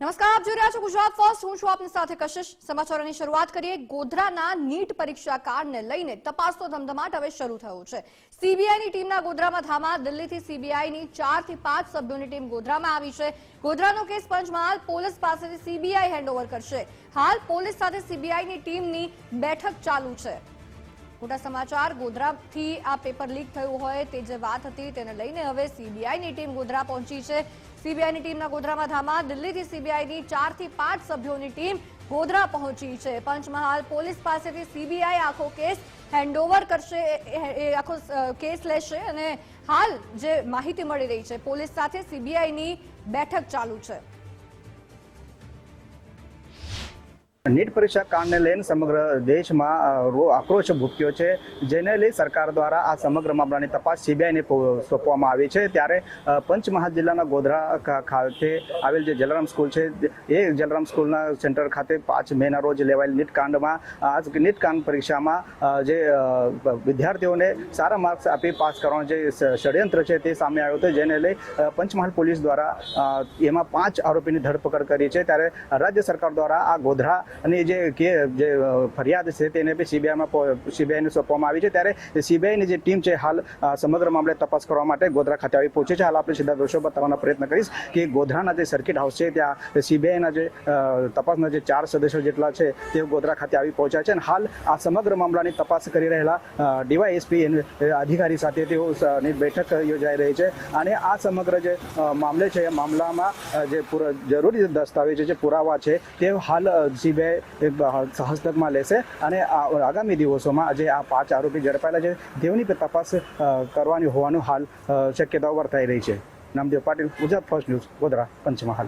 નમસ્કાર, આપ જોઈ રહ્યા છો ગુજરાત ફર્સ્ટ. હું છું આપની સાથે કશિશ. સમાચારોની શરૂઆત કરીએ. ગોધરાના નીટ પરીક્ષા કાર્ડને લઈને તપાસનો ધમધમાટ હવે શરૂ થયો છે. સીબીઆઈની ટીમના ગોધરામાં ધામા. દિલ્હીથી સીબીઆઈની ચારથી પાંચ સભ્યોની ટીમ ગોધરામાં આવી છે. ગોધરાનો કેસ પંચમહાલ પોલીસ પાસેથી સીબીઆઈ હેન્ડઓવર કરશે. હાલ પોલીસ સાથે સીબીઆઈની ટીમની બેઠક ચાલુ છે. મોટા સમાચાર. ગોધરાથી આ પેપર લીક થયું હોય તે જે વાત હતી તેને લઈને હવે સીબીઆઈની ટીમ ગોધરા પહોંચી છે. સીબીઆઈની ટીમના ગોધરામાં ધામા. દિલ્હીથી સીબીઆઈની ચારથી પાંચ સભ્યોની ટીમ ગોધરા પહોંચી છે. પંચમહાલ પોલીસ પાસેથી સીબીઆઈ આખો કેસ હેન્ડઓવર કરશે, એ- આખો કેસ લેશે અને હાલ જે માહિતી મળી રહી છે, પોલીસ સાથે સીબીઆઈની બેઠક ચાલુ છે. નીટ પરીક્ષા કાંડને લઈને સમગ્ર દેશમાં આક્રોશ ભૂક્યો છે. જેને લઈ સરકાર દ્વારા આ સમગ્ર મામલાની તપાસ સીબીઆઈને સોંપવામાં આવી છે. ત્યારે પંચમહાલ જિલ્લાના ગોધરા ખાતે આવેલ જે જલારામ સ્કૂલ છે, એ જલારામ સ્કૂલના સેન્ટર ખાતે પાંચ મેના રોજ લેવાયેલ નીટ કાંડમાં આ નીટ કાંડ પરીક્ષામાં જે વિદ્યાર્થીઓને સારા માર્ક્સ આપી પાસ કરવાનું જે ષડયંત્ર છે તે સામે આવ્યો હતો. જેને લઈ પંચમહાલ પોલીસ દ્વારા એમાં પાંચ આરોપીની ધરપકડ કરી છે. ત્યારે રાજ્ય સરકાર દ્વારા આ ગોધરા અને જે કે જે ફરિયાદ છે તેને બી સીબીઆઈમાં સીબીઆઈને સોંપવામાં આવી છે. ત્યારે સીબીઆઈની જે ટીમ છે, હાલ સમગ્ર મામલે તપાસ કરવા માટે ગોધરા ખાતે આવી પહોંચી છે. હાલ આપણે સીધા દ્રશ્યો બતાવવાનો પ્રયત્ન કરીશ કે ગોધરાના જે સર્કિટ હાઉસ છે, ત્યાં સીબીઆઈના જે તપાસના જે ચાર સદસ્યો જેટલા છે તે ગોધરા ખાતે આવી પહોંચ્યા છે અને હાલ આ સમગ્ર મામલાની તપાસ કરી રહેલા ડીવાયએસપી અધિકારી સાથે તેઓ બેઠક યોજાઈ રહી છે. અને આ સમગ્ર જે મામલે છે, એ મામલામાં જે જરૂરી દસ્તાવેજો જે પુરાવા છે, તે હાલ સીબીઆઈ હસ્તકમાં લેશે અને આગામી દિવસોમાં જે આ પાંચ આરોપી ઝડપાયેલા છે. તેઓની તપાસ કરવાની હોવાનું હાલ શક્યતાઓ વર્તાઈ રહી છે. Namdev Patil, Gujarat first news, Godhra, Panchmahal.